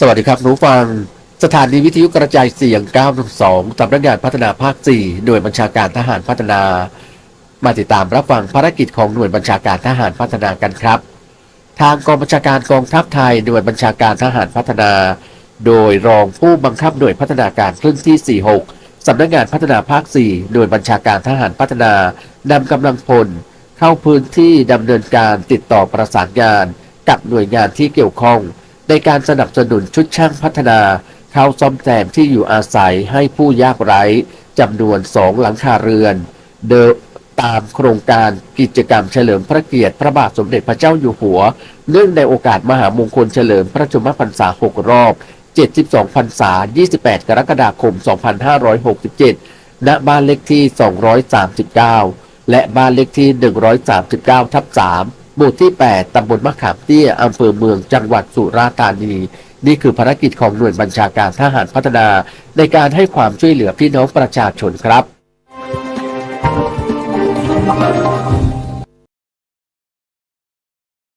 สวัสดีครับหนูฟัง สถานีวิทยุกระจายเสียง 912สำนักงานพัฒนาภาค 4 หน่วยบัญชาการทหารพัฒนา มาติดตามรับฟังภารกิจของหน่วยบัญชาการทหารพัฒนากันครับ ทางกองบัญชาการกองทัพไทย หน่วยบัญชาการทหารพัฒนา โดยรองผู้บังคับหน่วยพัฒนาการครึ่งที่ 46สำนักงานพัฒนาภาค 4 หน่วยบัญชาการทหารพัฒนานำกำลังพล เข้าพื้นที่ดำเนินการติดต่อประสานงาน กับหน่วยงานที่เกี่ยวข้อง ในการสนับสนุนชุดช่างพัฒนาเข้าซ่อมแซมที่อยู่อาศัยให้ผู้ยากไร้จำนวนสองหลังคาเรือน เดิมตามโครงการกิจกรรมเฉลิมพระเกียรติพระบาทสมเด็จพระเจ้าอยู่หัว เนื่องในโอกาสมหามงคลเฉลิมพระชนมพรรษา 6 รอบ 72 พรรษา 28 กรกฎาคม 2567 ณ บ้านเลขที่ 239 และบ้านเลขที่ 139 ทับ 3 หมู่ที่ 8 ตำบลมะขามเตี้ย อำเภอเมือง จังหวัดสุราษฎร์ธานี นี่คือภารกิจของหน่วยบัญชาการทหารพัฒนา ในการให้ความช่วยเหลือพี่น้องประชาชนครับ